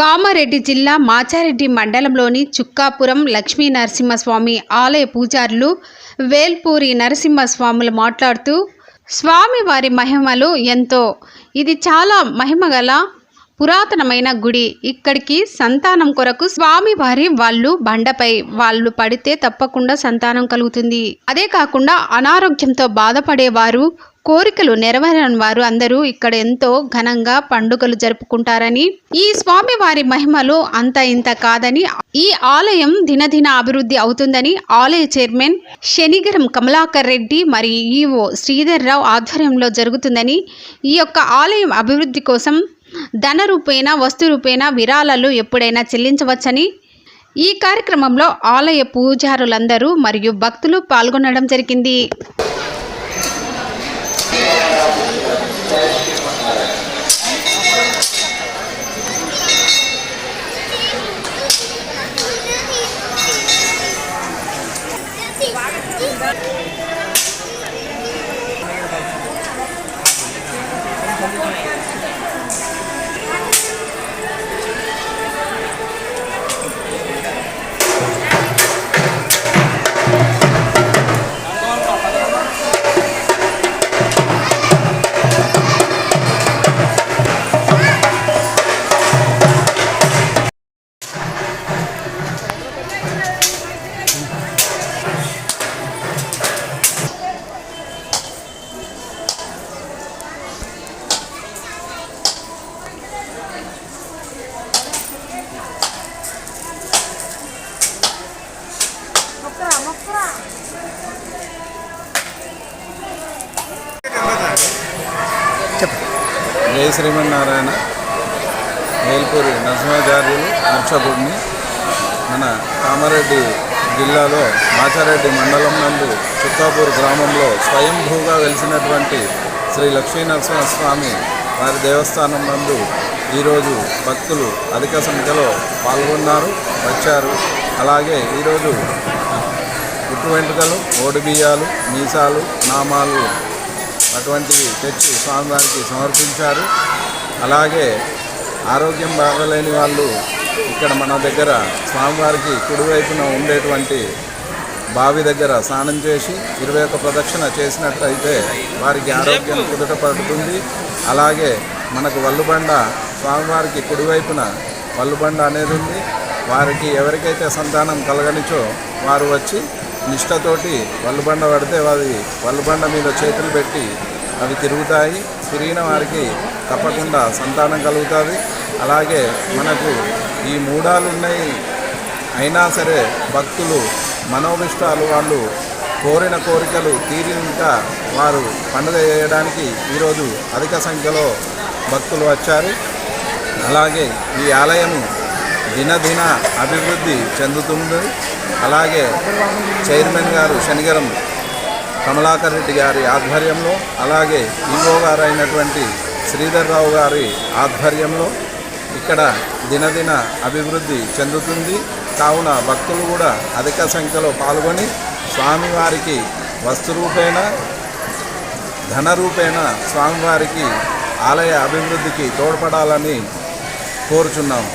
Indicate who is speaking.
Speaker 1: కామారెడ్డి జిల్లా మాచారెడ్డి మండలంలోని చుక్కాపురం లక్ష్మీ నరసింహస్వామి ఆలయ పూజారులు వేల్పూరి నరసింహస్వాములు మాట్లాడుతూ స్వామివారి మహిమలు ఎంతో. ఇది చాలా మహిమగల పురాతనమైన గుడి. ఇక్కడికి సంతానం కొరకు స్వామివారి వాళ్ళు బండపై. వాళ్ళు పడితే తప్పకుండా సంతానం కలుగుతుంది. అదే కాకుండా అనారోగ్యంతో బాధపడేవారు కోరికలు నెరవేరని వారు అందరూ ఇక్కడ ఎంతో ఘనంగా పండుగలు జరుపుకుంటారని ఈ స్వామివారి మహిమలు అంత ఇంత కాదని ఈ ఆలయం దినదిన అభివృద్ధి అవుతుందని ఆలయ చైర్మన్ శనిగరం కమలాకర్ రెడ్డి మరియు ఈవో శ్రీధర్ రావు ఆధ్వర్యంలో జరుగుతుందని ఈ యొక్క ఆలయం అభివృద్ధి కోసం ధన రూపేణ వస్తు రూపేణ విరాళాలు ఎప్పుడైనా చెల్లించవచ్చని ఈ కార్యక్రమంలో ఆలయ పూజారులందరూ మరియు భక్తులు పాల్గొనడం జరిగింది.
Speaker 2: Thank you. జయ శ్రీమన్నారాయణ వేల్పూరి నరసింహాచార్యులు అర్చకుడిని మన కామారెడ్డి జిల్లాలో మాచారెడ్డి మండలం నందు చుక్కాపూర్ గ్రామంలో స్వయంభూగా వెలిసినటువంటి శ్రీ లక్ష్మీ నరసింహస్వామి వారి దేవస్థానం నందు ఈరోజు భక్తులు అధిక సంఖ్యలో పాల్గొన్నారు వచ్చారు. అలాగే ఈరోజు గుట్టు వెంట్రుకలు ఓడిబియ్యాలు మీసాలు నామాలు అటువంటివి తెచ్చి స్వామివారికి సమర్పించారు. అలాగే ఆరోగ్యం బాగలేని వాళ్ళు ఇక్కడ మన దగ్గర స్వామివారికి కుడివైపున ఉండేటువంటి బావి దగ్గర స్నానం చేసి ఇరవై ఒక్క ప్రదక్షిణ చేసినట్లయితే వారికి ఆరోగ్యం కుదుట పడుతుంది. అలాగే మనకు వల్లుబండ స్వామివారికి కుడివైపున వల్లుబండ అనేది ఉంది. వారికి ఎవరికైతే సంతానం కలగనిచో వారు వచ్చి నిష్టతోటి వల్లుబండ పడితే వారి వల్లుబండ మీద చేతులు పెట్టి అవి తిరుగుతాయి. తిరిగిన వారికి తప్పకుండా సంతానం కలుగుతుంది. అలాగే మనకు ఈ మూడాలు ఉన్నాయి అయినా సరే భక్తులు మనోభిష్టాలు వాళ్ళు కోరిన కోరికలు తీరి వారు పండుగ చేయడానికి ఈరోజు అధిక సంఖ్యలో భక్తులు వచ్చారు. అలాగే ఈ ఆలయము దినదిన అభివృద్ధి చెందుతుంది. అలాగే చైర్మన్ గారు శనిగరం కమలాకర్ రెడ్డి గారి ఆధ్వర్యంలో అలాగే ఈవో గారు అయినటువంటి శ్రీధర్ రావు గారి ఆధ్వర్యంలో ఇక్కడ దినదిన అభివృద్ధి చెందుతుంది. కావున భక్తులు కూడా అధిక సంఖ్యలో పాల్గొని స్వామివారికి వస్తురూపేణ ధనరూపేణ ధన రూపేణ స్వామివారికి ఆలయ అభివృద్ధికి తోడ్పడాలని కోరుచున్నాము.